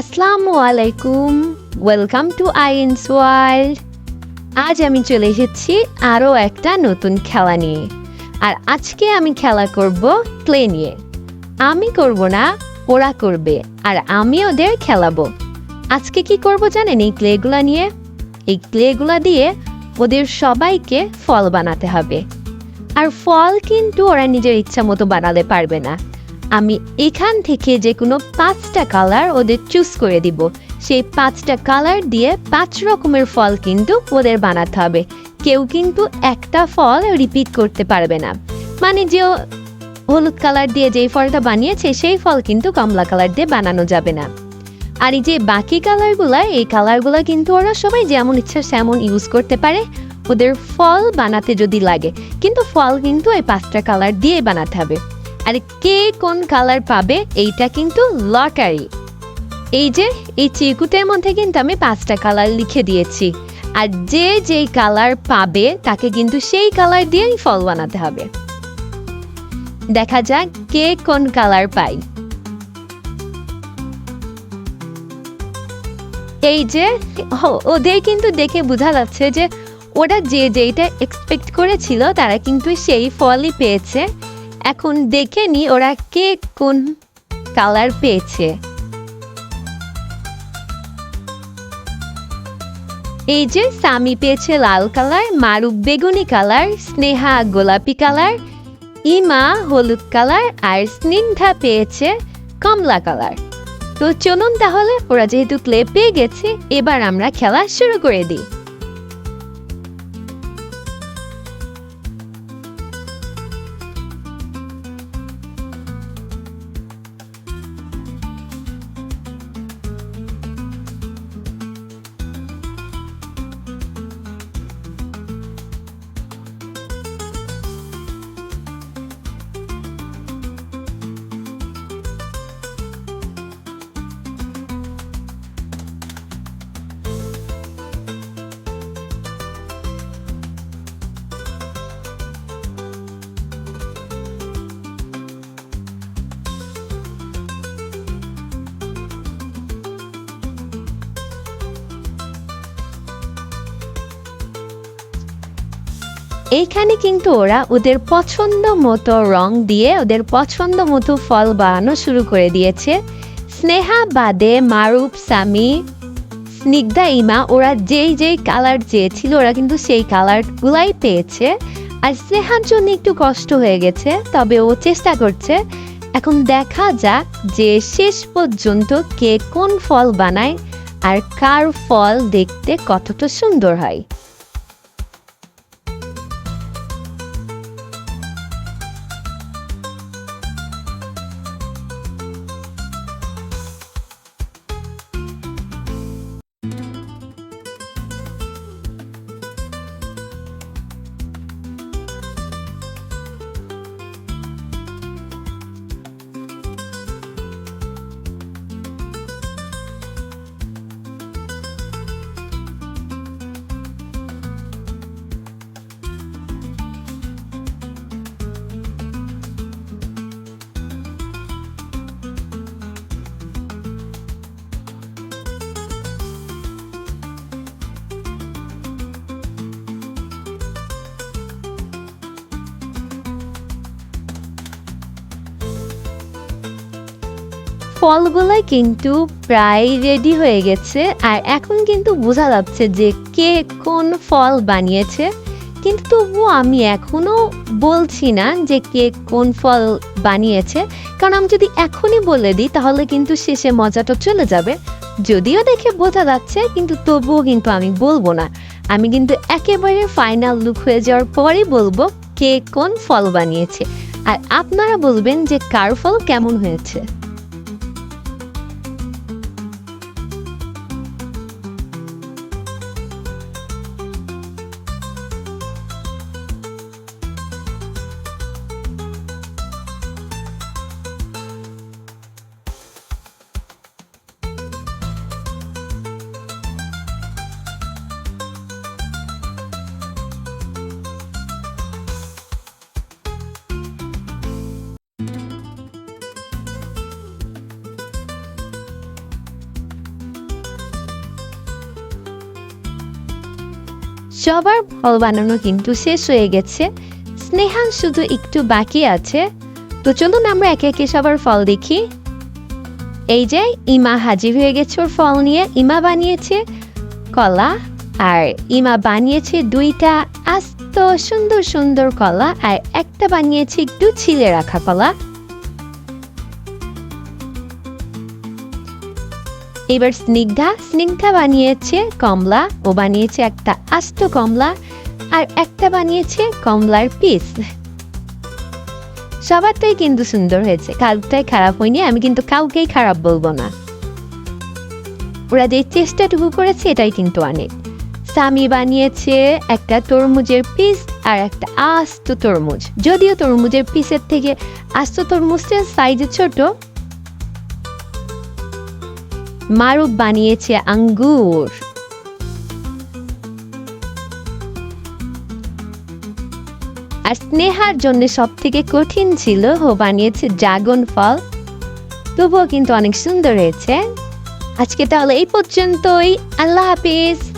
আসসালামু আলাইকুম। Welcome to আইন্স world আজ আমি চলে এসেছি আরও একটা নতুন খেলা নিয়ে। আর আজকে আমি খেলা করব ক্লে নিয়ে। আমি করব না, ওরা করবে, আর আমি ওদের খেলাবো। আজকে কি করব জানেন এই ক্লেগুলা নিয়ে? এই ক্লেগুলা দিয়ে ওদের সবাইকে ফল বানাতে হবে। আর ফল কিন্তু ওরা নিজের ইচ্ছা মতো বানাতে পারবে না। আমি এখান থেকে যে কোনো পাঁচটা কালার ওদের চুজ করে দিব। সেই পাঁচটা কালার দিয়ে পাঁচ রকমের ফল কিন্তু ওদের বানাতে হবে। কেউ কিন্তু একটা ফল রিপিট করতে পারবে না। মানে যে হলুদ কালার দিয়ে যেই ফলটা বানিয়েছে, সেই ফল কিন্তু কমলা কালার দিয়ে বানানো যাবে না। আর এই যে বাকি কালারগুলা, এই কালারগুলা কিন্তু ওরা সবাই যেমন ইচ্ছা সেমন ইউজ করতে পারে। ওদের ফল বানাতে যদি লাগে, কিন্তু ফল কিন্তু এই পাঁচটা কালার দিয়ে বানাতে হবে। আর কে কোন কালার পাবে, এইটা কিন্তু লটারি এই যে, এই চিরকুটের মধ্যে কিন্তু আমি পাঁচটা কালার লিখে দিয়েছি। আর যে যেই কালার পাবে, তাকে কিন্তু সেই কালার দিয়েই ফল বানাতে হবে। দেখা যাক কে কোন কালার পাই এই যে ওদের কিন্তু দেখে বোঝা যাচ্ছে যে, ওরা যে যেইটা এক্সপেক্ট করেছিল, তারা কিন্তু সেই ফলই পেয়েছে। এখন দেখে নি ওরা কে কোন কালার পেয়েছে। এই যে সামি পেয়েছে লাল কালার মারুক বেগুনি কালার স্নেহা গোলাপি কালার ইমা হলুদ কালার আর স্নিগ্ধা পেয়েছে কমলা কালার তো চলুন তাহলে, ওরা যেহেতু ক্লে পেয়ে গেছে, এবার আমরা খেলা শুরু করে দিই। এইখানে কিন্তু ওরা ওদের পছন্দ মতো রং দিয়ে, ওদের পছন্দ মতো ফল বানানো শুরু করে দিয়েছে। স্নেহা, বাদে, মারুফ, সামি, স্নিগ্ধা, ইমা, ওরা যেই যেই কালার চেয়েছিল, ওরা কিন্তু সেই কালারগুলাই পেয়েছে। আর স্নেহার জন্য একটু কষ্ট হয়ে গেছে, তবে ও চেষ্টা করছে। এখন দেখা যাক যে শেষ পর্যন্ত কে কোন ফল বানায় আর কার ফল দেখতে কতটা সুন্দর হয়। ফলগুলো কিন্তু প্রায় রেডি হয়ে গেছে, আর এখন কিন্তু বোঝা যাচ্ছে যে কে কোন ফল বানিয়েছে। কিন্তু তবুও আমি এখনও বলছি না যে কে কোন ফল বানিয়েছে, কারণ আমি যদি এখনই বলে দিই, তাহলে কিন্তু শেষে মজাটা চলে যাবে। যদিও দেখে বোঝা যাচ্ছে, কিন্তু তবুও কিন্তু আমি বলব না। আমি কিন্তু একেবারে ফাইনাল লুক হয়ে যাওয়ার পরেই বলব কে কোন ফল বানিয়েছে। আর আপনারা বলবেন যে কার ফল কেমন হয়েছে। সবার ফল বানানো কিন্তু শেষ হয়ে গেছে। স্নেহান শুধু একটু বাকি আছে। তো চলুন আমরা একে একে সবার ফল দেখি। এই যে, ইমা হাজির হয়ে গেছে ওর ফল নিয়ে। ইমা বানিয়েছে কলা আর ইমা বানিয়েছে দুইটা আস্ত সুন্দর সুন্দর কলা আর একটা বানিয়েছে একটু ছিলে রাখা কলা। এবার স্নিগ্ধা স্নিগ্ধা বানিয়েছে কমলা ও বানিয়েছে একটা আস্ত কমলা আর একটা বানিয়েছে কমলার পিস। সবারটাই কিন্তু সুন্দর হয়েছে কাউটাই খারাপ হয়নি, আমি কিন্তু কাউকেই খারাপ বলব না। ওরা যে চেষ্টাটুকু করেছে, এটাই কিন্তু অনেক। সামি বানিয়েছে একটা তরমুজের পিস আর একটা আস্ত তরমুজ। যদিও তরমুজের পিসের থেকে আস্ত তরমুজটা সাইজে ছোট মারুফ বানিয়েছে আঙ্গুর। আর স্নেহার জন্য সব থেকে কঠিন ছিল হো বানিয়েছে ড্রাগন ফল। তবুও কিন্তু অনেক সুন্দর হয়েছে। আজকে তাহলে এই পর্যন্তই। আল্লাহ হাফিজ।